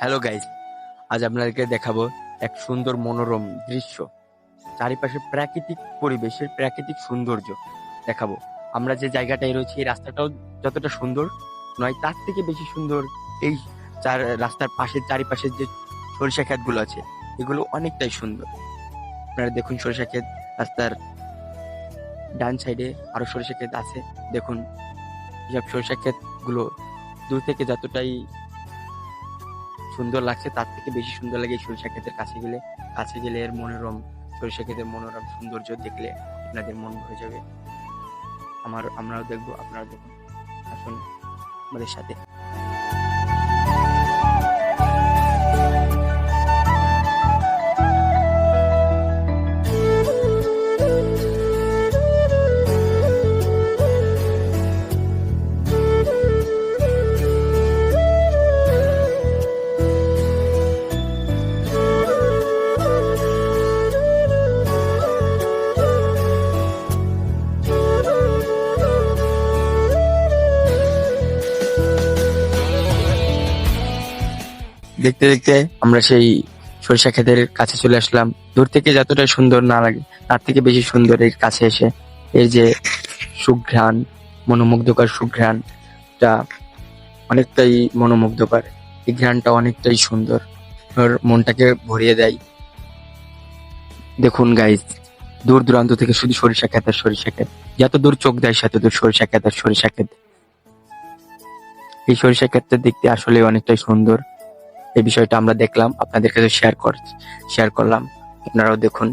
Hello guys আজ আপনাদেরকে দেখাবো এক সুন্দর মনোরম দৃশ্য। চারিপাশে প্রাকৃতিক পরিবেশের প্রাকৃতিক সৌন্দর্য দেখাবো। আমরা যে জায়গাটায় রয়েছি, এই রাস্তাটাও যতটা সুন্দর নয়, তার থেকে বেশি সুন্দর এই চার, রাস্তার পাশে চারিপাশের যে সরিষা ক্ষেতগুলো আছে, এগুলো অনেকটাই সুন্দর। আপনারা দেখুন সরিষা ক্ষেত, রাস্তার ডান সাইডে আরও সরিষা ক্ষেত আছে। দেখুন, এসব সরিষা ক্ষেতগুলো দূর থেকে যতটাই সুন্দর লাগছে, তার থেকে বেশি সুন্দর লাগে সরিষা ক্ষেতের কাছে গেলে। কাছে গেলে এর মনোরম, সরিষা ক্ষেতের মনোরম সৌন্দর্য দেখলে আপনাদের মন ভরে যাবে। আমার, আমরাও দেখব আপনারা দেখুন। আসুন আমাদের সাথে। দেখতে দেখতে আমরা সেই সরিষা ক্ষেতের কাছে চলে আসলাম। দূর থেকে যতটা সুন্দর না লাগে, তার থেকে বেশি সুন্দর এর কাছে এসে এর যে সুঘ্রাণ, মনোমুগ্ধকর সুঘ্রাণটা অনেকটাই মনোমুগ্ধকর। এই ঘ্রাণটা অনেকটাই সুন্দর। ওর মনটাকে ভরিয়ে দেয়। দেখুন গাইজ দূর দূরান্ত থেকে শুধু সরিষা ক্ষেত আর সরিষা ক্ষেত। যত দূর চোখ দেয় সেত দূর সরিষা ক্ষেত আর সরিষা ক্ষেত। এই সরিষা ক্ষেতটা দেখতে আসলে অনেকটাই সুন্দর। এই বিষয়টা আমরা দেখলাম আপনাদের কাছে শেয়ার কর শেয়ার করলাম। আপনারাও দেখুন।